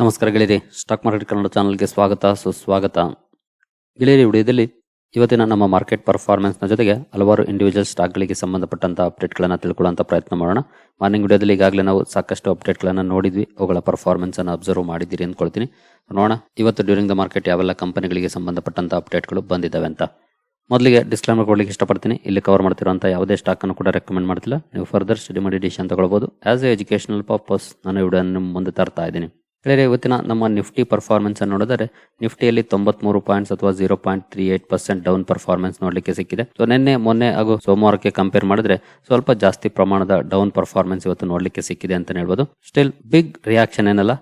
ನಮಸ್ಕಾರ ಗೆಳೆಯರಿ stock market Kannada ಚಾನಲ್ಗೆ ಸ್ವಾಗತ, ಸುಸ್ವಾಗತ. ಗೆಳೆಯರಿ ವಿಡಿಯೋದಲ್ಲಿ ಇವತ್ತಿನ ನಮ್ಮ ಮಾರ್ಕೆಟ್ ಪರ್ಫಾರ್ಮೆನ್ಸ್ನ ಜೊತೆಗೆ ಹಲವಾರು ಇಂಡಿವಿಜುವಲ್ ಸ್ಟಾಕ್ಗಳಿಗೆ ಸಂಬಂಧಪಟ್ಟಂತಹ ಅಪ್ಡೇಟ್ಗಳನ್ನು ತಿಳ್ಕೊಳ್ಳುವಂತ ಪ್ರಯತ್ನ ಮಾಡೋಣ. ಮಾರ್ನಿಂಗ್ ವಿಡಿಯೋದಲ್ಲಿ ಈಗಾಗಲೇ ನಾವು ಸಾಕಷ್ಟು ಅಪ್ಡೇಟ್ಗಳನ್ನು ನೋಡಿದ್ವಿ, ಅವುಗಳ ಪರ್ಫಾರ್ಮೆನ್ಸನ್ನು ಅಬ್ಸರ್ವ್ ಮಾಡಿದ್ದೀರಿ ಅಂದ್ಕೊಳ್ತೀನಿ. ನೋಡೋಣ, ಇವತ್ತು ಡ್ಯೂರಿಂಗ್ ದ ಮಾರ್ಕೆಟ್ ಯಾವೆಲ್ಲ ಕಂಪನಿಗಳಿಗೆ ಸಂಬಂಧಪಟ್ಟಂತ ಅಪ್ಡೇಟ್ಗಳು ಬಂದಿದ್ದಾವೆ ಅಂತ. ಮೊದಲಿಗೆ ಡಿಸ್ಕ್ಲೈಮರ್ ಕೊಡಲಿಕ್ಕೆ ಇಷ್ಟಪಡ್ತೀನಿ. ಇಲ್ಲಿ ಕವರ್ ಮಾಡ್ತಿರುವಂಥ ಯಾವುದೇ ಸ್ಟಾಕ್ ಅನ್ನು ಕೂಡ ರೆಕಮೆಂಡ್ ಮಾಡ್ತಿಲ್ಲ. ನೀವು ಫರ್ದರ್ ಸ್ಟಡಿ ಮಾಡಿ ಡಿಸಿಷನ್ ತಗೊಳ್ಬೋದು. ಆಸ್ ಎ ಎಜುಕೇಶನಲ್ ಪರ್ಪಸ್ ನಾನು ವಿಡಿಯೋ ನಿಮ್ಮ ಮುಂದೆ ತರ್ತಾ ಇದ್ದೀನಿ. ಗೆಳೆಯರೆ ಇವತ್ತಿನ ನಮ್ಮ ನಿಫ್ಟಿ ಪರ್ಫಾರ್ಮೆನ್ಸ್ ಅನ್ನು ನೋಡಿದರೆ, ನಿಫ್ಟಿಯಲ್ಲಿ ತೊಂಬತ್ಮೂರು ಪಾಯಿಂಟ್ಸ್ ಅಥವಾ zero point three eight percent down performance ನೋಡಲಿಕ್ಕೆ ಸಿಕ್ಕಿದೆ. ಸೊ ನಿನ್ನೆ, ಮೊನ್ನೆ ಹಾಗೂ ಸೋಮವಾರಕ್ಕೆ ಕಂಪೇರ್ ಮಾಡಿದ್ರೆ, ಸ್ವಲ್ಪ ಜಾಸ್ತಿ ಪ್ರಮಾಣದ ಡೌನ್ ಪರ್ಫಾರ್ಮೆನ್ಸ್ ಇವತ್ತು ನೋಡಲಿಕ್ಕೆ ಸಿಕ್ಕಿದೆ ಅಂತ ಹೇಳ್ಬೋದು. ಸ್ಟಿಲ್ ಬಿಗ್ ರಿಯಾಕ್ಷನ್ ಏನಲ್ಲ.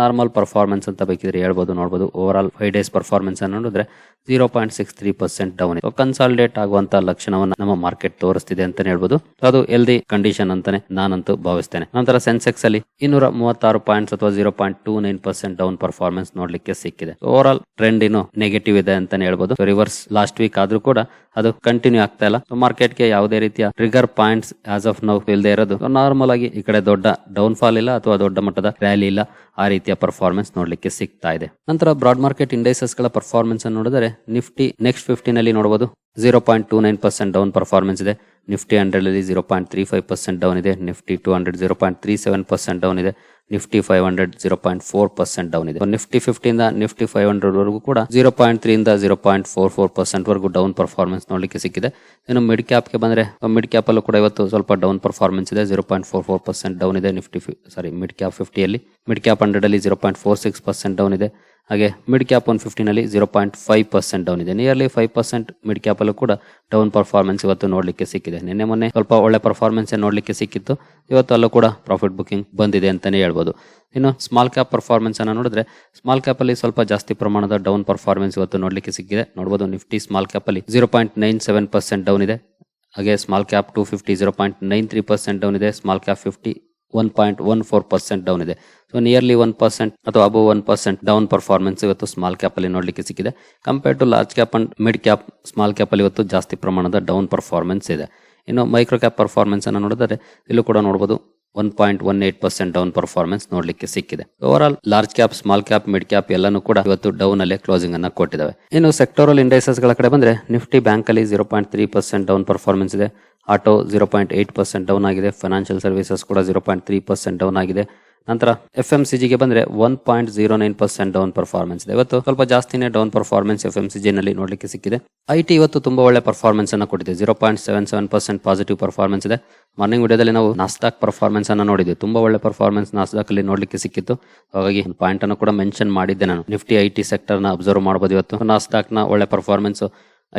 ನಾರ್ಮಲ್ ಪರ್ಫಾರ್ಮೆನ್ಸ್ ಅಂತ ಬೇಕಿದ್ರೆ ಹೇಳ್ಬೋದು, ನೋಡ್ಬೋದು. Over all five days performance ಅನ್ನು ನೋಡಿದ್ರೆ zero point six three percent down consolidate ಆಗುವಂತ ಲಕ್ಷಣವನ್ನು ನಮ್ಮ ಮಾರ್ಕೆಟ್ ತೋರಿಸ್ತಿದೆ ಅಂತ ಹೇಳ್ಬೋದು. ಅದು ಎಲ್ದಿ ಕಂಡೀಷನ್ ಅಂತಾನೆ ನಾನಂತೂ ಭಾವಿಸ್ತೇನೆ. ನಂತರ ಸೆನ್ಸೆಕ್ಸ್ ಅಲ್ಲಿ ಇನ್ನೂರ ಮೂವತ್ತಾರು ಪಾಯಿಂಟ್ಸ್ ಅಥವಾ zero point two nine percent down performance ನೋಡ್ಲಿಕ್ಕೆ ಸಿಕ್ಕಿದೆ. ಓವರ್ ಆಲ್ ಟ್ರೆಂಡ್ ಇನ್ನು ನೆಗೆಟಿವ್ ಇದೆ ಅಂತಾನೆ ಹೇಳ್ಬೋದು. ರಿವರ್ಸ್ ಲಾಸ್ಟ್ ವೀಕ್ ಆದ್ರೂ ಕೂಡ ಅದು ಕಂಟಿನ್ಯೂ ಆಗ್ತಾ ಇಲ್ಲ. ಮಾರ್ಕೆಟ್ಗೆ ಯಾವುದೇ ರೀತಿಯ trigger points as of now ಇಲ್ಲದೆ ಇರೋದು. ನಾರ್ಮಲ್ ಆಗಿ ಈ ಕಡೆ ದೊಡ್ಡ ಡೌನ್ ಫಾಲ್ ಇಲ್ಲ ಅಥವಾ ದೊಡ್ಡ ಮಟ್ಟದ ರ್ಯಾಲಿ ಇಲ್ಲ. ಆ ರೀತಿಯ ಪರ್ಫಾರ್ಮೆನ್ಸ್ ನೋಡಲಿಕ್ಕೆ ಸಿಗ್ತಾ ಇದೆ. ನಂತರ ಬ್ರಾಡ್ ಮಾರ್ಕೆಟ್ ಇಂಡೈಸಸ್ಗಳ ಪರ್ಫಾರ್ಮೆನ್ಸ್ ಅನ್ನು ನೋಡಿದರೆ ನಿಫ್ಟಿ ನೆಕ್ಸ್ಟ್ ಫಿಫ್ಟಿನಲ್ಲಿ ನೋಡಬಹುದು zero point two nine percent down performance ಇದೆ. ನಿಫ್ಟಿ ಹಂಡ್ರೆಡ್ ಅಲ್ಲಿ zero point three five percent down ಇದೆ, Nifty two hundred zero point three seven percent down ಇದೆ, Nifty five hundred zero point four percent down ಇದೆ. Nifty ಫಿಫ್ಟಿಯಿಂದ Nifty five hundred ವರೆಗೂ ಕೂಡ zero point three ಇಂದ zero point four four percent ವರೆಗೂ down performance ನೋಡಲಿಕ್ಕೆ ಸಿಕ್ಕಿದೆ. ಇನ್ನು ಮಿಡ್ ಕ್ಯಾಪ್ಗೆ ಬಂದ್ರೆ ಮಿಡ್ ಕ್ಯಾಪ್ ಅಲ್ಲೂ ಕೂಡ ಇವತ್ತು ಸ್ವಲ್ಪ ಡೌನ್ ಪರ್ಫಾರ್ಮೆನ್ಸ್ ಇದೆ zero point four four percent down ಇದೆ ನಿಫ್ಟಿ ಸಾರಿ ಮಿಡ್ ಕ್ಯಾಪ್ ಫಿಫ್ಟಿಯಲ್ಲಿ ಮಿಡ್ ಕ್ಯಾಪ್ ಹಂಡ್ರೆಡ್ ಅಲ್ಲಿ zero point four six percent down ಇದೆ. ಹಾಗೆ mid cap one ಫಿಫ್ಟಿನಲ್ಲಿ zero point five percent down ಇದೆ. Nearly five percent mid cap ಅಲ್ಲೂ ಕೂಡ down performance ಇವತ್ತು ನೋಡಲಿಕ್ಕೆ ಸಿಕ್ಕಿದೆ. ನಿನ್ನೆ ಮೊನ್ನೆ ಸ್ವಲ್ಪ ಒಳ್ಳೆ ಪರ್ಫಾರ್ಮೆನ್ಸ್ ನೋಡಲಿಕ್ಕೆ ಸಿಕ್ಕಿತ್ತು. ಇವತ್ತು ಅಲ್ಲೂ ಕೂಡ ಪ್ರಾಫಿಟ್ ಬುಕಿಂಗ್ ಬಂದಿದೆ ಅಂತಲೇ ಹೇಳ್ಬೋದು. ಇನ್ನು ಸ್ಮಾಲ್ ಕ್ಯಾಪ್ ಪರ್ಫಾರ್ಮೆನ್ಸ್ ಅನ್ನು ನೋಡಿದ್ರೆ ಸ್ಮಾಲ್ ಕ್ಯಾಪ್ ಅಲ್ಲಿ ಸ್ವಲ್ಪ ಜಾಸ್ತಿ ಪ್ರಮಾಣದ ಡೌನ್ ಪರ್ಫಾರ್ಮೆನ್ಸ್ ಇವತ್ತು ನೋಡಲಿಕ್ಕೆ ಸಿಕ್ಕಿದೆ. ನೋಡಬಹುದು ನಿಫ್ಟಿ ಸ್ಮಾಲ್ ಕ್ಯಾಪ್ ಅಲ್ಲಿ zero point nine seven percent down ಇದೆ. ಹಾಗೆ small cap two fifty zero point nine three percent down ಇದೆ. Small cap fifty one point one four percent down ಇದೆ. ಸೊ ನಿಯರ್ಲಿ ಒನ್ ಪರ್ಸೆಂಟ್ ಅಥವಾ above one percent down performance ಇವತ್ತು small cap ಅಲ್ಲಿ ನೋಡಲಿಕ್ಕೆ ಸಿಕ್ಕಿದೆ. Compare to large cap and mid cap small cap ಅಲ್ಲಿ ಇವತ್ತು ಜಾಸ್ತಿ ಪ್ರಮಾಣದ ಡೌನ್ ಪರ್ಫಾರ್ಮೆನ್ಸ್ ಇದೆ. ಇನ್ನು ಮೈಕ್ರೋ ಕ್ಯಾಪ್ ಪರ್ಫಾರ್ಮೆನ್ಸ್ ಅನ್ನು ನೋಡಿದರೆ, ಇಲ್ಲೂ ಕೂಡ ನೋಡಬಹುದು one point one eight percent down performance ನೋಡಲಿಕ್ಕೆ ಸಿಕ್ಕಿದೆ. Overall large cap small cap mid cap ಎಲ್ಲಾನು ಕೂಡ ಇವತ್ತು ಡೌನ್ ಅಲ್ಲೇ ಕ್ಲೋಸಿಂಗ್ ಅನ್ನ ಕೊಟ್ಟಿದ್ದಾವೆ ಇನ್ನು ಸೆಕ್ಟೋರಲ್ ಇಂಡೈಸಸ್ಗಳ ಕಡೆ ಬಂದ್ರೆ ನಿಫ್ಟಿ ಬ್ಯಾಂಕ್ ಅಲ್ಲಿ zero point three percent down performance ಇದೆ. Auto zero point eight percent down ಆಗಿದೆ. ಫೈನಾನ್ಷಿಯಲ್ ಸರ್ವಿಸಸ್ ಕೂಡ zero point three percent down ಆಗಿದೆ. ನಂತರ ಎಫ್ ಎಂ ಸಿ ಜಿಗೆ ಬಂದ್ರೆ one point zero nine percent down performance ಇದೆ. ಇವತ್ತು ಸ್ವಲ್ಪ ಜಾಸ್ತಿನೇ down performance F M C ನಲ್ಲಿ ನೋಡಲಿಕ್ಕೆ ಸಿಕ್ಕಿದೆ. ಐ ಟಿ ಇವತ್ತು ತುಂಬಾ ಒಳ್ಳೆ ಪರ್ಫಾರ್ಮೆನ್ಸ್ ಅನ್ನು ಕೊಟ್ಟಿದೆ. Zero point seven seven percent positive performance ಇದೆ. ಮಾರ್ನಿಂಗ್ ವಿಡಿಯೋದಲ್ಲಿ ನಾವು ನಾಸ್ತಾಕ್ ಪರ್ಫಾರ್ಮೆನ್ಸ್ ಅನ್ನು ನೋಡಿದ್ವಿ. ತುಂಬಾ ಒಳ್ಳೆ ಪರ್ಫಾರ್ಮೆನ್ಸ್ ನಾಸ್ತಾಕ್ ಅಲ್ಲಿ ನೋಡಲಿಕ್ಕೆ ಸಿಕ್ಕಿತ್ತು. ಹಾಗಾಗಿ ಪಾಯಿಂಟ್ ಅನ್ನು ಕೂಡ ಮೆನ್ಷನ್ ಮಾಡಿದ್ದೆ ನಾನು. ನಿಫ್ಟಿ ಐ ಟಿ ಸೆಕ್ಟರ್ನ ಅಬ್ಸರ್ವ್ ಮಾಡಬಹುದು ಇವತ್ತು. ನಾಸ್ತಾಕ್ನ ಒಳ್ಳೆ ಪರ್ಫಾರ್ಮೆನ್ಸ್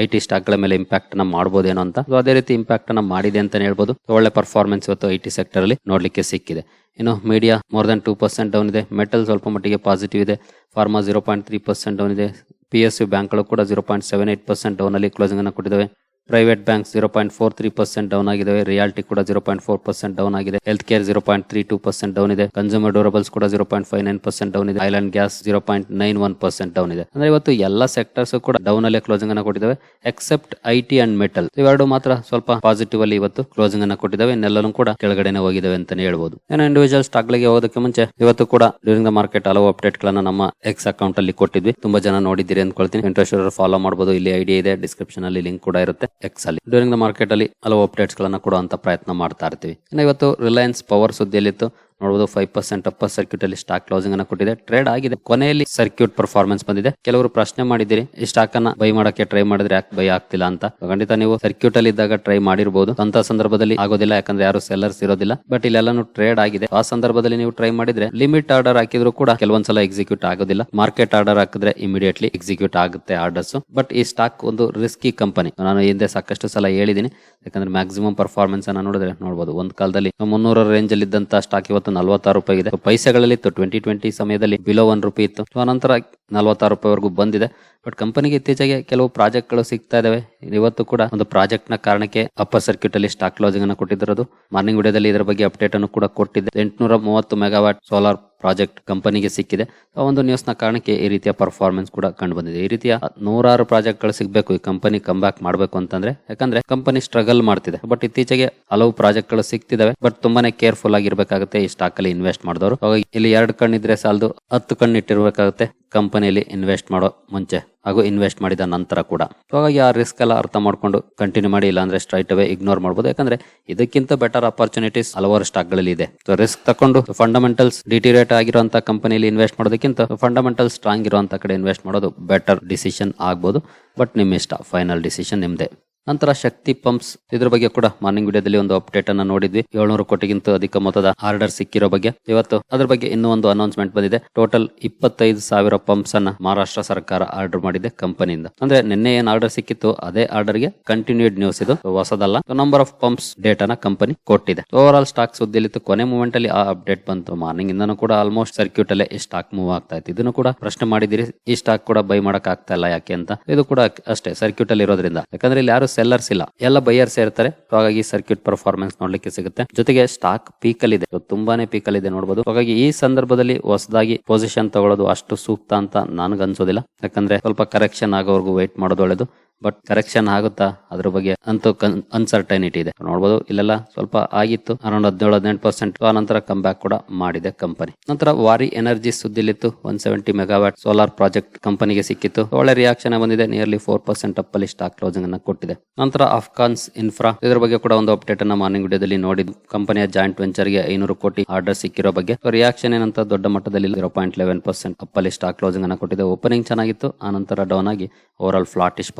ಐ ಟಿ ಸ್ಟಾಕ್ಗಳ ಮೇಲೆ ಇಂಪ್ಯಾಕ್ಟ್ನ ಮಾಡಬಹುದೇನೋ ಅಂತ. ಅದೇ ರೀತಿ ಇಂಪ್ಯಾಕ್ಟ್ನ ಮಾಡಿದೆ ಅಂತ ಹೇಳ್ಬೋದು. ಒಳ್ಳೆ ಪರ್ಫಾರ್ಮೆನ್ಸ್ ಇವತ್ತು ಐ ಟಿ ಸೆಕ್ಟರ್ ಅಲ್ಲಿ ನೋಡ್ಲಿಕ್ಕೆ ಸಿಕ್ಕಿದೆ. ಇನ್ನು media more than two percent down ಇದೆ. ಮೆಟಲ್ ಸ್ವಲ್ಪ ಮಟ್ಟಿಗೆ ಪಾಸಿಟಿವ್ ಇದೆ. Pharma zero point three percent down ಇದೆ. ಪಿ ಎಸ್ ಯು ಬ್ಯಾಂಕ್ಗಳು ಕೂಡ zero point seven eight percent down ಅಲ್ಲಿ ಕ್ಲೋಸಿಂಗ್ ಅನ್ನು ಕೊಟ್ಟಿದ್ದಾವೆ. Private bank zero point four three percent down ಆಗಿದೆ. ರಿಯಾಲ್ಟಿ ಕೂಡ zero point four percent down ಆಗಿದೆ. Health care zero point three two percent down ಇದೆ. Consumer durables ಕೂಡ zero point five nine percent down ಇದೆ. Oil and gas zero point nine one percent down ಇದೆ. ಅಂದ್ರೆ ಇವತ್ತು ಎಲ್ಲ sectors ಕೂಡ down ಅಲ್ಲೇ ಕ್ಲೋಸಿಂಗ್ ಅನ್ನು ಕೊಟ್ಟಿದ್ದಾವೆ except I T and metal ಇವೆರಡು ಮಾತ್ರ ಸ್ವಲ್ಪ ಪಾಸಿಟಿವ್ ಅಲ್ಲಿ ಇವತ್ತು ಕ್ಲೋಸಿಂಗ್ ಅನ್ನು ಕೊಟ್ಟಿದ್ದಾವೆ. ಇನ್ನೆಲ್ಲರೂ ಕೂಡ ಕೆಳಗಡೆನೆ ಹೋಗಿದ್ದಾವೆ ಅಂತಾನೆ ಹೇಳ್ಬೋದು. ಏನೋ ಇಂಡಿವಿಜುವಲ್ ಸ್ಟಾಕ್ ಗಳಿಗೆ ಹೋಗೋದಕ್ಕೆ ಮುಂಚೆ ಇವತ್ತು ಕೂಡ ಡ್ಯೂರಿಂಗ್ ದ ಮಾರ್ಕೆಟ್ ಹಲವು ಅಪ್ಡೇಟ್ ಗಳನ್ನ ನಮ್ಮ ಎಕ್ಸ್ ಅಕೌಂಟ್ ಅಲ್ಲಿ ಕೊಟ್ಟಿದ್ವಿ. ತುಂಬಾ ಜನ ನೋಡಿದ್ದೀರಿ ಅಂದ್ಕೊಳ್ತೀನಿ. ಇಂಟ್ರೆಸ್ಟ್ ಫಾಲೋ ಮಾಡಬಹುದು ಇಲ್ಲಿ ಐಡಿಯಾ ಇದೆ. ಡಿಸ್ಕ್ರಿಪ್ಷನ್ ಅಲ್ಲಿ ಲಿಂಕ್ ಕೂಡ ಇರುತ್ತೆ. ಎಕ್ಸ್ ಅಲ್ಲಿ. ಡ್ಯೂರಿಂಗ್ ದ ಮಾರ್ಕೆಟ್ ಅಲ್ಲಿ ಹಲವು ಅಪ್ಡೇಟ್ಸ್ ಗಳನ್ನ ಕೊಡುವಂತ ಪ್ರಯತ್ನ ಮಾಡ್ತಾ ಇರ್ತೀವಿ. ಇನ್ನು ಇವತ್ತು ರಿಲಯನ್ಸ್ ಪವರ್ ಸುದ್ದಿಯಲ್ಲಿತ್ತು. ನೋಡಬಹುದು ಫೈವ್ ಪರ್ಸೆಂಟ್ ಅಪ್ಪರ್ ಸರ್ಕ್ಯೂಟ್ ಅಲ್ಲಿ ಸ್ಟಾಕ್ ಕ್ಲೋಸಿಂಗ್ ಅನ್ನು ಕೊಟ್ಟಿದೆ. ಟ್ರೇಡ್ ಆಗಿದೆ. ಕೊನೆಯಲ್ಲಿ ಸರ್ಕ್ಯೂಟ್ ಪರ್ಫಾರ್ಮೆನ್ಸ್ ಬಂದಿದೆ. ಕೆಲವರು ಪ್ರಶ್ನೆ ಮಾಡಿದಿರಿ ಈ ಸ್ಟಾಕ್ ಅನ್ನ ಬೈ ಮಾಡಕ್ಕೆ ಟ್ರೈ ಮಾಡಿದ್ರೆ ಯಾಕೆ ಬೈ ಆಗ್ತಿಲ್ಲ ಅಂತ. ಖಂಡಿತ ನೀವು ಸರ್ಕ್ಯೂಟ್ ಅಲ್ಲಿ ಇದ್ದಾಗ ಟ್ರೈ ಮಾಡಿರಬಹುದು ಅಂತ ಸಂದರ್ಭದಲ್ಲಿ ಆಗೋದಿಲ್ಲ, ಯಾಕಂದ್ರೆ ಯಾರು ಸೆಲ್ಲರ್ಸ್ ಇರೋದಿಲ್ಲ. ಬಟ್ ಇಲ್ಲೆಲ್ಲಾನು ಟ್ರೇಡ್ ಆಗಿದೆ. ಆ ಸಂದರ್ಭದಲ್ಲಿ ನೀವು ಟ್ರೈ ಮಾಡಿದ್ರೆ ಲಿಮಿಟ್ ಆರ್ಡರ್ ಹಾಕಿದ್ರು ಕೂಡ ಕೆಲವೊಂದ್ಸಲ ಎಕ್ಸಿಕ್ಯೂಟ್ ಆಗೋದಿಲ್ಲ. ಮಾರ್ಕೆಟ್ ಆರ್ಡರ್ ಹಾಕಿದ್ರೆ ಇಮಿಡಿಯೇಟ್ಲಿ ಎಕ್ಸಿಕ್ಯೂಟ್ ಆಗುತ್ತೆ ಆರ್ಡರ್ಸ್ ಬಟ್ ಈ ಸ್ಟಾಕ್ ಒಂದು ರಿಸ್ಕಿ ಕಂಪನಿ ನಾನು ಹಿಂದೆ ಸಾಕಷ್ಟು ಸಲ ಹೇಳಿದೀನಿ ಯಾಕಂದ್ರೆ ಮ್ಯಾಕ್ಸಿಮಮ್ ಪರ್ಫಾರ್ಮೆನ್ಸ್ ಅನ್ನ ನೋಡಿದ್ರೆ ನೋಡಬಹುದು ಒಂದ್ ಕಾಲದಲ್ಲಿ ಮುನ್ನೂರ ರೇಂಜ್ ಅಲ್ಲಿ ಇದ್ದಂತ ಸ್ಟಾಕ್ ಇವತ್ತು ನಲವತ್ತಾರು ರೂಪಾಯಿ ಇದೆ. ಪೈಸೆಗಳಲ್ಲಿ ಇತ್ತು. ಟ್ವೆಂಟಿ ಟ್ವೆಂಟಿ ಸಮಯದಲ್ಲಿ ಬಿಲೋ ಒನ್ ರೂಪಾಯಿ ಇತ್ತು. ಅನಂತರ ನಲವತ್ತಾರು ರೂಪಾಯಿವರೆಗೂ ಬಂದಿದೆ. ಬಟ್ ಕಂಪನಿಗೆ ಇತ್ತೀಚೆಗೆ ಕೆಲವು ಪ್ರಾಜೆಕ್ಟ್ಗಳು ಸಿಗ್ತಾ ಇದಾವೆ. ಇವತ್ತು ಕೂಡ ಒಂದು ಪ್ರಾಜೆಕ್ಟ್ನ ಕಾರಣಕ್ಕೆ ಅಪ್ಪರ್ ಸರ್ಕ್ಯೂಟ್ ಅಲ್ಲಿ ಸ್ಟಾಕ್ ಕ್ಲೋಸಿಂಗ್ ಅನ್ನು ಕೊಟ್ಟಿದ್ದರು ಮಾರ್ನಿಂಗ್ ವಿಡಿಯೋದಲ್ಲಿ ಇದರ ಬಗ್ಗೆ ಅಪ್ಡೇಟ್ ಅನ್ನು ಕೂಡ ಕೊಟ್ಟಿದೆ ಎಂಟುನೂರ ಮೂವತ್ತು ಮೆಗಾವಾಟ್ ಸೋಲಾರ್ ಪ್ರಾಜೆಕ್ಟ್ ಕಂಪನಿಗೆ ಸಿಕ್ಕಿದೆ. ಆ ಒಂದು ನ್ಯೂಸ್ನ ಕಾರಣಕ್ಕೆ ಈ ರೀತಿಯ ಪರ್ಫಾರ್ಮೆನ್ಸ್ ಕೂಡ ಕಂಡು ಬಂದಿದೆ ಈ ರೀತಿಯ ನೂರಾರು ಪ್ರಾಜೆಕ್ಟ್ಗಳು ಸಿಗಬೇಕು, ಈ ಕಂಪನಿ ಕಮ್ ಬ್ಯಾಕ್ ಮಾಡಬೇಕು ಅಂತಂದ್ರೆ, ಯಾಕಂದ್ರೆ ಕಂಪನಿ ಸ್ಟ್ರಗಲ್ ಮಾಡ್ತಿದೆ. ಬಟ್ ಇತ್ತೀಚೆಗೆ ಹಲವು ಪ್ರಾಜೆಕ್ಟ್ಗಳು ಸಿಗ್ತಿದಾವೆ. ಬಟ್ ತುಂಬಾನೇ ಕೇರ್ಫುಲ್ ಆಗಿರ್ಬೇಕಾಗುತ್ತೆ ಈ ಸ್ಟಾಕ್ ಅಲ್ಲಿ ಇನ್ವೆಸ್ಟ್ ಮಾಡಿದವರು. ಇಲ್ಲಿ ಎರಡು ಕಣ್ಣಿದ್ರೆ ಸಾಲದು, ಹತ್ತು ಕಣ್ಣು ಇಟ್ಟಿರ್ಬೇಕಾಗುತ್ತೆ. ಕಂಪನಿಯಲ್ಲಿ ಇನ್ವೆಸ್ಟ್ ಮಾಡೋ ಮುಂಚೆ ಹಾಗೂ ಇನ್ವೆಸ್ಟ್ ಮಾಡಿದ ನಂತರ ಕೂಡ. ಹಾಗಾಗಿ ಆ ರಿಸ್ಕ್ ಎಲ್ಲ ಅರ್ಥ ಮಾಡ್ಕೊಂಡು ಕಂಟಿನ್ಯೂ ಮಾಡಿ, ಇಲ್ಲಾಂದ್ರೆ ಸ್ಟ್ರೈಟ್ ಅವೇ ಇಗ್ನೋರ್ ಮಾಡ್ಬೋದು. ಯಾಕಂದ್ರೆ ಇದಕ್ಕಿಂತ ಬೆಟರ್ ಅಪರ್ಚುನಿಟೀಸ್ ಹಲವಾರು ಸ್ಟಾಕ್ಗಳಲ್ಲಿ ಇದೆ. ರಿಸ್ಕ್ ತಕೊಂಡು ಫಂಡಮೆಂಟಲ್ಸ್ ಡಿಟಿರೇಟ್ ಆಗಿರುವಂತ ಕಂಪನಿಯಲ್ಲಿ ಇನ್ವೆಸ್ಟ್ ಮಾಡೋದಕ್ಕಿಂತ ಫಂಡಮೆಂಟಲ್ ಸ್ಟ್ರಾಂಗ್ ಇರುವಂತ ಕಡೆ ಇನ್ವೆಸ್ಟ್ ಮಾಡೋದು ಬೆಟರ್ ಡಿಸಿಷನ್ ಆಗ್ಬೋದು. ಬಟ್ ನಿಮ್ಮ ಇಷ್ಟ ಫೈನಲ್ ಡಿಸಿಷನ್ ನಿಮ್ದೇ. ನಂತರ ಶಕ್ತಿ ಪಂಪ್ಸ್. ಇದ್ರ ಬಗ್ಗೆ ಕೂಡ ಮಾರ್ನಿಂಗ್ ವಿಡಿಯೋದಲ್ಲಿ ಒಂದು ಅಪ್ಡೇಟ್ ಅನ್ನ ನೋಡಿದ್ವಿ. ಏಳ್ನೂರು ಕೋಟಿಗಿಂತ ಅಧಿಕ ಮೊತ್ತದ ಆರ್ಡರ್ ಸಿಕ್ಕಿರೋ ಬಗ್ಗೆ. ಇವತ್ತು ಅದ್ರ ಬಗ್ಗೆ ಇನ್ನೂ ಒಂದು ಅನೌನ್ಸ್ಮೆಂಟ್ ಬಂದಿದೆ. ಟೋಟಲ್ ಇಪ್ಪತ್ತೈದು ಸಾವಿರ ಪಂಪ್ಸ್ ಅನ್ನ ಮಹಾರಾಷ್ಟ್ರ ಸರ್ಕಾರ ಆರ್ಡರ್ ಮಾಡಿದೆ ಕಂಪನಿಯಿಂದ. ಅಂದ್ರೆ ನಿನ್ನೆ ಏನ್ ಆರ್ಡರ್ ಸಿಕ್ಕಿತ್ತು ಅದೇ ಆರ್ಡರ್ಗೆ ಕಂಟಿನ್ಯೂಡ್ ನ್ಯೂಸ್ ಇದು. ಹೊಸದಲ್ಲ. ನಂಬರ್ ಆಫ್ ಪಂಪ್ಸ್ ಡೇಟಾನ ಕಂಪನಿ ಕೊಟ್ಟಿದೆ. ಓವರ್ ಆಲ್ ಸ್ಟಾಕ್ ಸುದ್ದಿಲಿತ್ತು ಕೊನೆ ಮೂಮೆಂಟ್ ಅಲ್ಲಿ ಆ ಅಪ್ಡೇಟ್ ಬಂತು. ಮಾರ್ನಿಂಗ್ ಇಂದನೂ ಕೂಡ ಆಲ್ಮೋಸ್ಟ್ ಸರ್ಕ್ಯೂಟ್ ಅಲ್ಲೇ ಈ ಸ್ಟಾಕ್ ಮೂವ್ ಆಗ್ತಾ ಇತ್ತು. ಇದನ್ನು ಕೂಡ ಪ್ರಶ್ನೆ ಮಾಡಿದಿರಿ. ಈ ಸ್ಟಾಕ್ ಕೂಡ ಬೈ ಮಾಡಕ್ ಆಗ್ತಾ ಇಲ್ಲ ಯಾಕೆ ಅಂತ. ಇದು ಕೂಡ ಅಷ್ಟೇ ಸರ್ಕ್ಯೂಟ್ ಅಲ್ಲಿ ಇರೋದ್ರಿಂದ ಯಾಕಂದ್ರೆ ಇಲ್ಲಿ ಯಾರು ಸೆಲ್ಲರ್ಸ್ ಇಲ್ಲ. ಎಲ್ಲ ಬೈಯರ್ಸ್ ಇರ್ತಾರೆ ಹಾಗಾಗಿ ಸರ್ಕ್ಯೂಟ್ ಪರ್ಫಾರ್ಮೆನ್ಸ್ ನೋಡ್ಲಿಕ್ಕೆ ಸಿಗುತ್ತೆ. ಜೊತೆಗೆ ಸ್ಟಾಕ್ ಪೀಕ್ ಅಲ್ಲಿ ಇದೆ. ತುಂಬಾನೇ ಪೀಕ್ ಅಲ್ಲಿ ಇದೆ ನೋಡಬಹುದು ಹಾಗಾಗಿ ಈ ಸಂದರ್ಭದಲ್ಲಿ ಹೊಸದಾಗಿ ಪೊಸಿಷನ್ ತಗೊಳ್ಳೋದು ಅಷ್ಟು ಸೂಕ್ತ ಅಂತ ನನಗೆ ಅನ್ಸೋದಿಲ್ಲ ಯಾಕಂದ್ರೆ ಸ್ವಲ್ಪ ಕರೆಕ್ಷನ್ ಆಗೋವರೆಗೂ ವೇಟ್ ಮಾಡೋದು ಒಳ್ಳೇದು. ಬಟ್ ಕರೆಕ್ಷನ್ ಆಗುತ್ತಾ? ಅದ್ರ ಬಗ್ಗೆ ಅಂತೂ ಅನ್ಸರ್ಟೈನಿಟಿ ಇದೆ. ನೋಡಬಹುದು ಇಲ್ಲೆಲ್ಲ ಸ್ವಲ್ಪ ಆಗಿತ್ತು. ಅರೌಂಡ್ ಹದಿನೇಳು ಹದಿನೆಂಟು ಪರ್ಸೆಂಟ್ ಆ ನಂತರ ಕಮ್ ಬ್ಯಾಕ್ ಕೂಡ ಮಾಡಿದೆ ಕಂಪನಿ ನಂತರ Waaree energy ಸುದ್ದಿಲಿತ್ತು. One seventy megawatt solar project ಕಂಪನಿಗೆ ಸಿಕ್ಕಿತ್ತು. ಒಳ್ಳೆ ರಿಯಾಕ್ಷನ್ ಬಂದಿದೆ. ನಿಯರ್ಲಿ ಫೋರ್ ಪರ್ಸೆಂಟ್ ಅಪ್ ಅಲ್ಲಿ ಸ್ಟಾಕ್ ಕ್ಲೋಸಿಂಗ್ ಅನ್ನ ಕೊಟ್ಟಿದೆ. ನಂತರ ಅಫ್ಘಾನ್ಸ್ ಇನ್ಫ್ರಾ ಇದರ ಬಗ್ಗೆ ಕೂಡ ಒಂದು ಅಪ್ಡೇಟ್ ಅನ್ನ ಮಾರ್ನಿಂಗ್ ವಿಡಿಯೋದಲ್ಲಿ ನೋಡಿದ ಕಂಪನಿಯ ಜಾಯಿಂಟ್ ವೆಂಚರ್ಗೆ ಐನೂರು ಕೋಟಿ ಆರ್ಡರ್ ಸಿಕ್ಕಿರೋ ಬಗ್ಗೆ. ರಿಯಾಕ್ಷನ್ ಏನಂತ ದೊಡ್ಡ ಮಟ್ಟದಲ್ಲಿ zero point eleven percent up ಅಲ್ಲಿ ಸ್ಟಾಕ್ ಕ್ಲೋಸಿಂಗ್ ಅನ್ನ ಕೊಟ್ಟಿದೆ. ಓಪನಿಂಗ್ ಚೆನ್ನಾಗಿತ್ತು. ಆ ನಂತರ ಡೌನ್ ಆಗಿ ಓವರ್ ಆಲ್ ಫ್ಲಾಟಿಶ್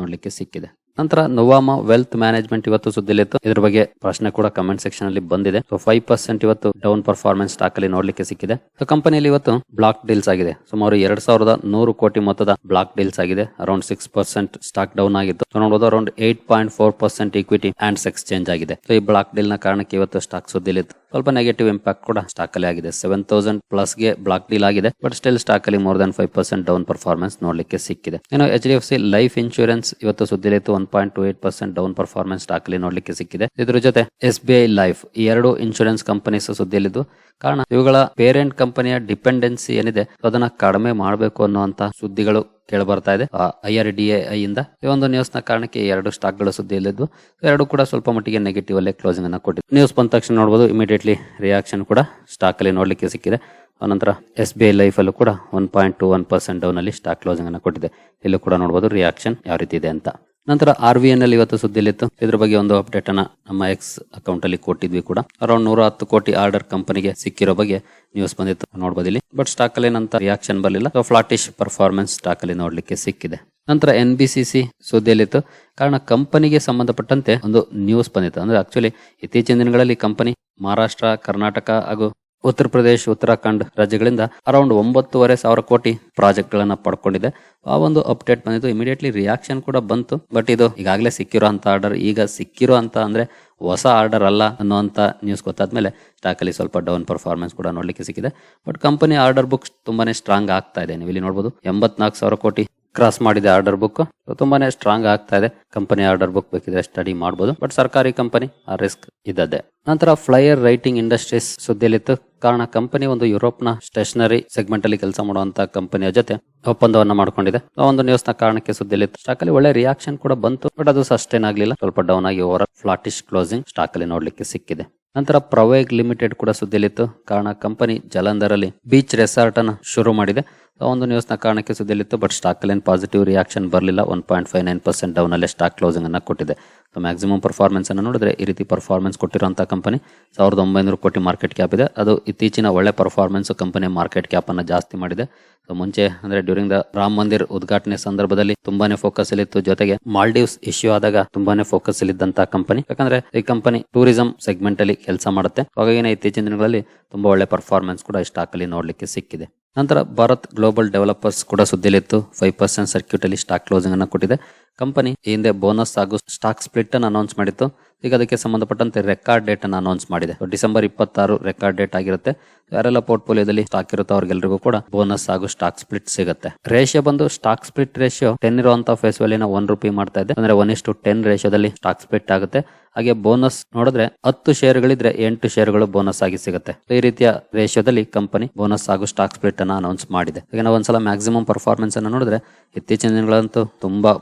ನೋಡ್ಲಿಕ್ಕೆ ಸಿಕ್ಕಿದೆ. ನಂತರ ನೊವಾಮ ವೆಲ್ತ್ ಮ್ಯಾನೇಜ್ಮೆಂಟ್ ಇವತ್ತು ಸುದ್ದಿಲಿತ್ತು. ಇದ್ರ ಬಗ್ಗೆ ಪ್ರಶ್ನೆ ಕೂಡ ಕಮೆಂಟ್ ಸೆಕ್ಷನ್ ಅಲ್ಲಿ ಬಂದಿದೆ. ಸೊ ಫೈವ್ ಪರ್ಸೆಂಟ್ ಇವತ್ತು ಡೌನ್ ಪರ್ಫಾರ್ಮೆನ್ಸ್ ಸ್ಟಾಕ್ ಅಲ್ಲಿ ನೋಡ್ಲಿಕ್ಕೆ ಸಿಕ್ಕಿದೆ. ಸೊ ಕಂಪನಿಯಲ್ಲಿ ಇವತ್ತು ಬ್ಲಾಕ್ ಡೀಲ್ಸ್ ಆಗಿದೆ. ಸುಮಾರು ಎರಡ್ ಸಾವಿರದ ನೂರು ಕೋಟಿ ಮೊತ್ತದ ಬ್ಲಾಕ್ ಡೀಲ್ಸ್ ಆಗಿದೆ. Around six percent stock down ಆಗಿತ್ತು. ನೋಡಬಹುದು around eight point four percent equity hands exchange ಆಗಿದೆ. ಸೊ ಈ ಬ್ಲಾಕ್ ಡೀಲ್ನ ಕಾರಣಕ್ಕೆ ಇವತ್ತು ಸ್ಟಾಕ್ ಸುದ್ದಿಲಿತ್ತು. ಸ್ವಲ್ಪ ನೆಗೆಟಿವ್ ಇಂಪ್ಯಾಕ್ಟ್ ಕೂಡ ಸ್ಟಾಕ್ ಅಲ್ಲಿ ಆಗಿದೆ. ಸೆವೆನ್ ತೌಸಂಡ್ ಪ್ಲಸ್ಗೆ ಬ್ಲಾಕ್ ಡೀಲ್ ಆಗಿದೆ. ಬಟ್ ಸ್ಟಿಲ್ ಸ್ಟಾಕ್ ಅಲ್ಲಿ more than five percent down performance ನೋಡ್ಲಿಕ್ಕೆ ಸಿಕ್ಕಿದೆ. ಏನು H D F C life insurance ಇವತ್ತು ಸುದ್ದಿಲಿತ್ತು one point two eight percent down performance stock ಅಲ್ಲಿ ನೋಡ್ಲಿಕ್ಕೆ ಸಿಕ್ಕಿದೆ. ಇದ್ರ ಜೊತೆ ಎಸ್ ಬಿ ಐ ಲೈಫ್ ಈ ಎರಡು ಇನ್ಶೂರೆನ್ಸ್ ಕಂಪನೀಸ್ ಸುದ್ದಿಯಲ್ಲಿದ್ದು ಕಾರಣ ಇವುಗಳ ಪೇರೆಂಟ್ ಕಂಪನಿಯ ಡಿಪೆಂಡೆನ್ಸಿ ಏನಿದೆ, ಅದನ್ನ ಕಡಿಮೆ ಮಾಡಬೇಕು ಅನ್ನುವಂತ ಸುದ್ದಿಗಳು ಕೇಳಿ ಬರ್ತಾ ಇದೆ ಐ ಆರ್ ಡಿ ಐ ಇಂದ ಈ ಒಂದು ನ್ಯೂಸ್ನ ಕಾರಣಕ್ಕೆ ಎರಡು ಸ್ಟಾಕ್ಗಳು ಸುದ್ದಿಯಲ್ಲಿದ್ವು ಎರಡು ಕೂಡ ಸ್ವಲ್ಪ ಮಟ್ಟಿಗೆ ನೆಗೆಟಿವ್ ಅಲ್ಲೇ ಕ್ಲೋಸಿಂಗ್ ಅನ್ನ ಕೊಟ್ಟಿದೆ ನ್ಯೂಸ್ ಬಂದ ತಕ್ಷಣ ನೋಡಬಹುದು ಇಮಿಡಿಯೇಟ್ಲಿ ರಿಯಾಕ್ಷನ್ ಕೂಡ ಸ್ಟಾಕ್ ಅಲ್ಲಿ ನೋಡ್ಲಿಕ್ಕೆ ಸಿಕ್ಕಿದೆ. ಆನಂತರ ಎಸ್ ಬಿ ಐ ಲೈಫ್ ಅಲ್ಲೂ ಕೂಡ one point two one percent down ಅಲ್ಲಿ ಸ್ಟಾಕ್ ಕ್ಲೋಸಿಂಗ್ ಅನ್ನ ಕೊಟ್ಟಿದೆ. ಇಲ್ಲೂ ಕೂಡ ನೋಡಬಹುದು ರಿಯಾಕ್ಷನ್ ಯಾವ ರೀತಿ ಇದೆ ಅಂತ. ನಂತರ ಆರ್ ವಿ ಎನ್ ಅಲ್ಲಿ ಇವತ್ತು ಸುದ್ದಿಲಿತ್ತು ಇದ್ರ ಬಗ್ಗೆ ಒಂದು ಅಪ್ಡೇಟ್ ಅನ್ನ ನಮ್ಮ ಎಕ್ಸ್ ಅಕೌಂಟ್ ಅಲ್ಲಿ ಕೊಟ್ಟಿದ್ವಿ ಕೂಡ. ಅರೌಂಡ್ ನೂರ ಹತ್ತು ಕೋಟಿ ಆರ್ಡರ್ ಕಂಪನಿಗೆ ಸಿಕ್ಕಿರೋ ಬಗ್ಗೆ ನ್ಯೂಸ್ ಬಂದಿತ್ತು. ನೋಡಬಹುದು ಬಟ್ ಸ್ಟಾಕ್ ಅಲ್ಲಿ ನಂತರ ರಿಯಾಕ್ಷನ್ ಬರಲಿಲ್ಲ. ಫ್ಲಾಟಿಶ್ ಪರ್ಫಾರ್ಮೆನ್ಸ್ ಸ್ಟಾಕ್ ಅಲ್ಲಿ ನೋಡ್ಲಿಕ್ಕೆ ಸಿಕ್ಕಿದೆ. ನಂತರ ಎನ್ ಬಿ ಸಿ ಸಿ ಸುದ್ದಿಯಲ್ಲಿತ್ತು. ಕಾರಣ ಕಂಪನಿಗೆ ಸಂಬಂಧಪಟ್ಟಂತೆ ಒಂದು ನ್ಯೂಸ್ ಬಂದಿತ್ತು. ಅಂದ್ರೆ ಆಕ್ಚುಲಿ ಇತ್ತೀಚಿನ ದಿನಗಳಲ್ಲಿ ಕಂಪನಿ ಮಹಾರಾಷ್ಟ್ರ ಕರ್ನಾಟಕ ಹಾಗೂ ಉತ್ತರ ಪ್ರದೇಶ್, ಉತ್ತರಾಖಂಡ್ ರಾಜ್ಯಗಳಿಂದ ಅರೌಂಡ್ ಒಂಬತ್ತುವರೆ ಸಾವಿರ ಕೋಟಿ ಪ್ರಾಜೆಕ್ಟ್ ಗಳನ್ನ ಪಡ್ಕೊಂಡಿದೆ. ಆ ಒಂದು ಅಪ್ಡೇಟ್ ಬಂದಿದ್ದು ಇಮಿಡಿಯೇಟ್ಲಿ ರಿಯಾಕ್ಷನ್ ಕೂಡ ಬಂತು. ಬಟ್ ಇದು ಈಗಾಗಲೇ ಸಿಕ್ಕಿರೋ ಅಂತ ಆರ್ಡರ್ ಈಗ ಸಿಕ್ಕಿರೋ ಅಂತ ಅಂದ್ರೆ ಹೊಸ ಆರ್ಡರ್ ಅಲ್ಲ ಅನ್ನುವಂತ ನ್ಯೂಸ್ ಗೊತ್ತಾದ್ಮೇಲೆ ಸ್ಟಾಕ್ ಅಲ್ಲಿ ಸ್ವಲ್ಪ ಡೌನ್ ಪರ್ಫಾರ್ಮೆನ್ಸ್ ಕೂಡ ನೋಡ್ಲಿಕ್ಕೆ ಸಿಕ್ಕಿದೆ. ಬಟ್ ಕಂಪನಿ ಆರ್ಡರ್ ಬುಕ್ಸ್ ತುಂಬಾನೇ ಸ್ಟ್ರಾಂಗ್ ಆಗ್ತಾ ಇದೆ. ನೀವು ಇಲ್ಲಿ ನೋಡಬಹುದು ಎಂಬತ್ನಾಲ್ಕು ಸಾವಿರ ಕೋಟಿ ಕ್ರಾಸ್ ಮಾಡಿದೆ ಆರ್ಡರ್ ಬುಕ್ ತುಂಬಾನೇ ಸ್ಟ್ರಾಂಗ್ ಆಗ್ತಾ ಇದೆ. ಕಂಪನಿ ಆರ್ಡರ್ ಬುಕ್ ಬೇಕಿದ್ರೆ ಸ್ಟಡಿ ಮಾಡಬಹುದು ಬಟ್ ಸರ್ಕಾರಿ ಕಂಪನಿ ಆ ರಿಸ್ಕ್ ಇದ್ದದೆ ನಂತರ ಫ್ಲೈಯರ್ ರೈಟಿಂಗ್ ಇಂಡಸ್ಟ್ರೀಸ್ ಸುದ್ದಿಯಲ್ಲಿತ್ತು. ಕಾರಣ ಕಂಪನಿ ಒಂದು ಯುರೋಪ್ನ ಸ್ಟೇಷನರಿ ಸೆಗ್ಮೆಂಟ್ ಅಲ್ಲಿ ಕೆಲಸ ಮಾಡುವಂತ ಕಂಪನಿಯ ಜೊತೆ ಒಪ್ಪಂದವನ್ನ ಮಾಡ್ಕೊಂಡಿದೆ. ಆ ಒಂದು ನ್ಯೂಸ್ನ ಕಾರಣಕ್ಕೆ ಸುದ್ದಿಯಲ್ಲಿತ್ತು. ಸ್ಟಾಕ್ ಅಲ್ಲಿ ಒಳ್ಳೆ ರಿಯಾಕ್ಷನ್ ಕೂಡ ಬಂತು ಬಟ್ ಅದು ಸಸ್ಟೈನ್ ಆಗಲಿಲ್ಲ. ಸ್ವಲ್ಪ ಡೌನ್ ಆಗಿ ಓವರ್ ಫ್ಲಾಟಿಶ್ ಕ್ಲೋಸಿಂಗ್ ಸ್ಟಾಕ್ ಅಲ್ಲಿ ನೋಡ್ಲಿಕ್ಕೆ ಸಿಕ್ಕಿದೆ. ನಂತರ ಪ್ರವೇಗ್ ಲಿಮಿಟೆಡ್ ಕೂಡ ಸುದ್ದಿಯಲ್ಲಿತ್ತು. ಕಾರಣ ಕಂಪನಿ ಜಲಂಧರಲ್ಲಿ ಬೀಚ್ ರೆಸಾರ್ಟ್ ಅನ್ನು ಶುರು ಮಾಡಿದೆ. ಒಂದು ನ್ಯೂಸ್ನ ಕಾರಣಕ್ಕೆ ಸುದ್ದಿಯಲ್ಲಿತ್ತು ಬಟ್ ಸ್ಟಾಕಲ್ಲಿ ಏನು ಪಾಸಿಟಿವ್ ರಿಯಾಕ್ಷನ್ ಬರಲಿಲ್ಲ. One point five nine percent down ಅಲ್ಲೇ ಸ್ಟಾಕ್ ಕ್ಲೋಸಿಂಗ್ ಅನ್ನು ಕೊಟ್ಟಿದೆ. ಸೊ ಮ್ಯಾಕ್ಸಿಮಮ್ ಪರ್ಫಾರ್ಮೆನ್ಸನ್ನು ನೋಡಿದ್ರೆ ಈ ರೀತಿ ಪರ್ಫಾರ್ಮೆನ್ಸ್ ಕೊಟ್ಟಿರುವಂಥ ಕಂಪನಿ ಸಾವಿರದ ಒಂಬೈನೂರು ಕೋಟಿ ಮಾರ್ಕೆಟ್ ಕ್ಯಾಪ್ ಇದೆ. ಅದು ಇತ್ತೀಚಿನ ಒಳ್ಳೆ ಪರ್ಫಾರ್ಮೆನ್ಸ್ ಕಂಪನಿಯ ಮಾರ್ಕೆಟ್ ಕ್ಯಾಪ್ ಅನ್ನ ಜಾಸ್ತಿ ಮಾಡಿದೆ. ಸೊ ಮುಂಚೆ ಅಂದ್ರೆ ಡ್ಯೂರಿಂಗ್ ದ ರಾಮ್ ಮಂದಿರ್ ಉದ್ಘಾಟನೆ ಸಂದರ್ಭದಲ್ಲಿ ತುಂಬಾನೇ ಫೋಕಸ್ ಅಲ್ಲಿತ್ತು ಜೊತೆಗೆ ಮಾಲ್ಡೀವ್ಸ್ ಇಶ್ಯೂ ಆದಾಗ ತುಂಬಾನೇ ಫೋಕಸ್ ಅಲ್ಲಿದ್ದಂತಹ ಕಂಪನಿ ಯಾಕಂದ್ರೆ ಈ ಕಂಪನಿ ಟೂರಿಸಂ ಸೆಗ್ಮೆಂಟ್ ಅಲ್ಲಿ ಕೆಲಸ ಮಾಡುತ್ತೆ. ಹಾಗಾಗಿ ಇತ್ತೀಚಿನ ದಿನಗಳಲ್ಲಿ ತುಂಬಾ ಒಳ್ಳೆ ಪರ್ಫಾರ್ಮೆನ್ಸ್ ಕೂಡ ಈ ಸ್ಟಾಕ್ ಅಲ್ಲಿ ನೋಡ್ಲಿಕ್ಕೆ ಸಿಕ್ಕಿದೆ. ನಂತರ ಭಾರತ್ ಗ್ಲೋಬಲ್ ಡೆವಲಪರ್ಸ್ ಕೂಡ ಸುದ್ದಿಲಿತ್ತು ಫೈವ್ ಪರ್ಸೆಂಟ್ ಸರ್ಕ್ಯೂಟಲ್ಲಿ ಸ್ಟಾಕ್ ಕ್ಲೋಸಿಂಗ್ ಅನ್ನು ಕೊಟ್ಟಿದೆ. ಕಂಪನಿ ಈ ಹಿಂದೆ ಬೋನಸ್ ಹಾಗೂ ಸ್ಟಾಕ್ ಸ್ಪ್ಲಿಟ್ ಅನ್ನು ಅನೌನ್ಸ್ ಮಾಡಿತ್ತು. ಈಗ ಅದಕ್ಕೆ ಸಂಬಂಧಪಟ್ಟಂತೆ ರೆಕಾರ್ಡ್ ಡೇಟ್ ಅನ್ನು ಅನೌನ್ಸ್ ಮಾಡಿದೆ. ಡಿಸೆಂಬರ್ ಇಪ್ಪತ್ತಾರು ರೆಕಾರ್ಡ್ ಡೇಟ್ ಆಗಿರುತ್ತೆ. ಯಾರೆಲ್ಲ ಪೋರ್ಟ್ಫೋಲಿಯೋದಲ್ಲಿ ಸ್ಟಾಕ್ ಇರುತ್ತೋ ಅವ್ರಿಗೆಲ್ಲರಿಗೂ ಕೂಡ ಬೋನಸ್ ಹಾಗೂ ಸ್ಟಾಕ್ ಸ್ಪ್ಲಿಟ್ ಸಿಗುತ್ತೆ. ರೇಷಿಯೋ ಬಂದು ಸ್ಟಾಕ್ ಸ್ಪ್ಲಿಟ್ ರೇಷಿಯೋ ಟೆನ್ ಇರುವಂತಹ ಫೇಸ್ ವ್ಯಾಲಿನ ಒನ್ ರುಪಿ ಮಾಡ್ತಾ ಇದೆ ಅಂದ್ರೆ ಒನ್ ಇಷ್ಟು ಟೆನ್ ರೇಷಿಯೋದಲ್ಲಿ ಸ್ಟಾಕ್ ಸ್ಪ್ಲಿಟ್ ಆಗುತ್ತೆ. ಹಾಗೆ ಬೋನಸ್ ನೋಡಿದ್ರೆ ಹತ್ತು ಶೇರ್ಗಳಿದ್ರೆ ಎಂಟು ಶೇರ್ಗಳು ಬೋನಸ್ ಆಗಿ ಸಿಗುತ್ತೆ. ಈ ರೀತಿಯ ರೇಷಿಯೋದಲ್ಲಿ ಕಂಪನಿ ಬೋನಸ್ ಹಾಗೂ ಸ್ಟಾಕ್ ಸ್ಪ್ಲಿಟ್ ಅನ್ನ ಅನೌನ್ಸ್ ಮಾಡಿದೆ. ಈಗ ನಾವು ಒಂದ್ಸಲ ಮ್ಯಾಕ್ಸಿಮಮ್ ಪರ್ಫಾರ್ಮೆನ್ಸ್ ಅನ್ನ ನೋಡಿದ್ರೆ ಇತ್ತೀಚಿನ ದಿನಗಳಂತೂ ತುಂಬಾ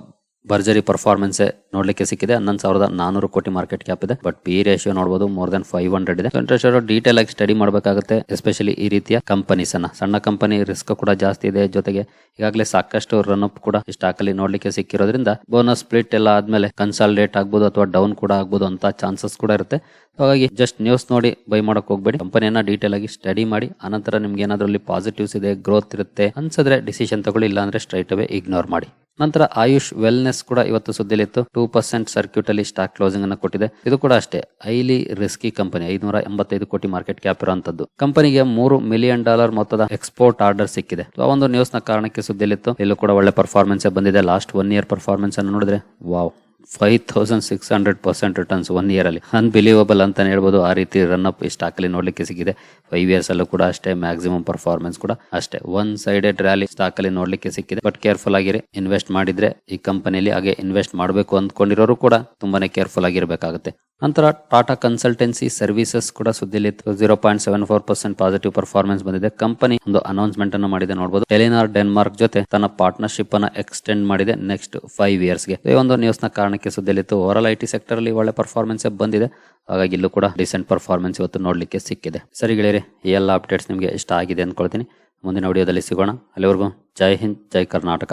ಭರ್ಜರಿ ಪರ್ಫಾರ್ಮೆನ್ಸ್ ನೋಡ್ಲಿಕ್ಕೆ ಸಿಕ್ಕಿದೆ. ಹನ್ನೊಂದು ಸಾವಿರದ ನಾನೂರು ಕೋಟಿ ಮಾರ್ಕೆಟ್ ಕ್ಯಾಪ್ ಇದೆ. ಬಟ್ ಪಿ ರೇಷಿಯೋ ನೋಡಬಹುದು ಮೋರ್ ದನ್ ಫೈವ್ ಹಂಡ್ರೆಡ್ ಇದೆ. ಇಂಟ್ರೆಸ್ಟ್ ಡೀಟೇಲ್ ಆಗಿ ಸ್ಟಡಿ ಮಾಡಬೇಕಾಗುತ್ತೆ ಎಸ್ಪೆಷಲಿ ಈ ರೀತಿಯ ಕಂಪನೀಸ್ ಅನ್ನ. ಸಣ್ಣ ಕಂಪನಿ ರಿಸ್ಕ್ ಕೂಡ ಜಾಸ್ತಿ ಇದೆ ಜೊತೆಗೆ ಈಗಾಗಲೇ ಸಾಕಷ್ಟು ರನ್ ಅಪ್ ಕೂಡ ಸ್ಟಾಕ್ ಅಲ್ಲಿ ನೋಡ್ಲಿಕ್ಕೆ ಸಿಕ್ಕಿರೋದ್ರಿಂದ ಬೋನಸ್ ಸ್ಪ್ಲಿಟ್ ಎಲ್ಲ ಆದ್ಮೇಲೆ ಕನ್ಸಾಲಿಡೇಟ್ ಆಗ್ಬೋದು ಅಥವಾ ಡೌನ್ ಕೂಡ ಆಗ್ಬೋದು ಅಂತ ಚಾನ್ಸಸ್ ಕೂಡ ಇರುತ್ತೆ. ಹಾಗಾಗಿ ಜಸ್ಟ್ ನ್ಯೂಸ್ ನೋಡಿ ಬೈ ಮಾಡಕ್ ಹೋಗ್ಬೇಡಿ. ಕಂಪನಿಯನ್ನ ಡೀಟೇಲ್ ಆಗಿ ಸ್ಟಡಿ ಮಾಡಿ ಅನಂತರ ನಿಮ್ಗೆ ಏನಾದ್ರಲ್ಲಿ ಪಾಸಿಟಿವ್ಸ್ ಇದೆ ಗ್ರೋತ್ ಇರುತ್ತೆ, ಅನ್ಸಿದ್ರೆ ಡಿಸಿಷನ್ ತಗೊಳ್ಳಿ, ಇಲ್ಲಾಂದ್ರೆ ಸ್ಟ್ರೈಟ್ ಅವೇ ಇಗ್ನೋರ್ ಮಾಡಿ. ನಂತರ ಆಯುಷ್ ವೆಲ್ನೆಸ್ ಕೂಡ ಇವತ್ತು ಸುದ್ದಿಲಿತ್ತು ಟೂ ಪರ್ಸೆಂಟ್ ಸರ್ಕ್ಯೂಟ್ ಅಲ್ಲಿ ಸ್ಟಾಕ್ ಕ್ಲೋಸಿಂಗ್ ಅನ್ನು ಕೊಟ್ಟಿದೆ. ಇದು ಕೂಡ ಅಷ್ಟೇ. ಹೈಲಿ ರಿಸ್ಕಿ ಕಂಪನಿ ಐದುನೂರ ಎಂಬತ್ತೈದು ಕೋಟಿ ಮಾರ್ಕೆಟ್ ಕ್ಯಾಪ್ ಇರುವಂತದ್ದು. ಕಂಪನಿಗೆ ಮೂರು ಮಿಲಿಯನ್ ಡಾಲರ್ ಮೊತ್ತದ ಎಕ್ಸ್ಪೋರ್ಟ್ ಆರ್ಡರ್ ಸಿಕ್ಕಿದೆ. ಆ ಒಂದು ನ್ಯೂಸ್ನ ಕಾರಣಕ್ಕೆ ಸುದ್ದಿಲಿತ್ತು ಇಲ್ಲೂ ಕೂಡ ಒಳ್ಳೆ ಪರ್ಫಾರ್ಮೆನ್ಸ್ ಬಂದಿದೆ. ಲಾಸ್ಟ್ ಒನ್ ಇಯರ್ ಪರ್ಫಾರ್ಮೆನ್ಸ್ ಅನ್ನು ನೋಡಿದ್ರೆ wow five thousand six hundred percent returns one year ಅಲ್ಲಿ. ಅನ್ಬಿಲೀವಬಲ್ ಅಂತಾನೆ ಹೇಳ್ಬೋದು. ಆ ರೀತಿ ರನ್ ಅಪ್ ಸ್ಟಾಕ್ ಅಲ್ಲಿ ನೋಡ್ಲಿಕ್ಕೆ ಸಿಕ್ಕಿದೆ ಫೈವ್ ಇಯರ್ಸ್ ಅಲ್ಲೂ ಕೂಡ ಅಷ್ಟೇ ಮ್ಯಾಕ್ಸಿಮಮ್ ಪರ್ಫಾರ್ಮೆನ್ಸ್ ಕೂಡ ಅಷ್ಟೇ. ಒನ್ ಸೈಡೆಡ್ ರ್ಯಾಲಿ ಸ್ಟಾಕ್ ಅಲ್ಲಿ ನೋಡ್ಲಿಕ್ಕೆ ಸಿಕ್ಕಿದೆ. ಬಟ್ ಕೇರ್ಫುಲ್ ಆಗಿರಿ. ಇನ್ವೆಸ್ಟ್ ಮಾಡಿದ್ರೆ ಈ ಕಂಪನಿಯಲ್ಲಿ ಹಾಗೆ ಇನ್ವೆಸ್ಟ್ ಮಾಡಬೇಕು ಅಂದ್ಕೊಂಡಿರೋರು ಕೂಡ ತುಂಬಾನೇ ಕೇರ್ಫುಲ್ ಆಗಿರ್ಬೇಕಾಗುತ್ತೆ. ನಂತರ ಟಾಟಾ ಕನ್ಸಲ್ಟೆನ್ಸಿ ಸರ್ವಿಸಸ್ ಕೂಡ ಸುದ್ದಿಲಿತ್ತು zero point seven four percent positive performance ಬಂದಿದೆ. ಕಂಪನಿ ಒಂದು ಅನೌನ್ಸ್ಮೆಂಟ್ ಅನ್ನು ಮಾಡಿದೆ ನೋಡಬಹುದು ಟೆಲಿನಾರ್ ಡೆನ್ಮಾರ್ಕ್ ಜೊತೆ ತನ್ನ ಪಾರ್ಟ್ನರ್ಶಿಪ್ ಅನ್ನ ಎಕ್ಸ್ಟೆಂಡ್ ಮಾಡಿದೆ ನೆಕ್ಸ್ಟ್ ಫೈವ್ ಇಯರ್ಸ್ಗೆ. ಈ ಒಂದು ನ್ಯೂಸ್ನ ಕಾರಣಕ್ಕೆ ಸುದ್ದಿಯಲ್ಲಿತ್ತು. ಓವರಾಲ್ ಐ ಟಿ ಸೆಕ್ಟರ್ ಅಲ್ಲಿ ಒಳ್ಳೆ ಪರ್ಫಾರ್ಮೆನ್ಸ್ ಬಂದಿದೆ. ಹಾಗಾಗಿ ಇಲ್ಲೂ ಕೂಡ ರೀಸೆಂಟ್ ಪರ್ಫಾರ್ಮೆನ್ಸ್ ಇವತ್ತು ನೋಡ್ಲಿಕ್ಕೆ ಸಿಕ್ಕಿದೆ. ಸರಿ ಗೆಳೆಯರೆ, ಈ ಎಲ್ಲ ಅಪ್ಡೇಟ್ಸ್ ನಿಮಗೆ ಇಷ್ಟ ಆಗಿದೆ ಅಂದ್ಕೊಳ್ತೀನಿ. ಮುಂದಿನ ವಿಡಿಯೋದಲ್ಲಿ ಸಿಗೋಣ. ಅಲ್ಲಿವರೆಗೂ ಜೈ ಹಿಂದ್, ಜೈ ಕರ್ನಾಟಕ.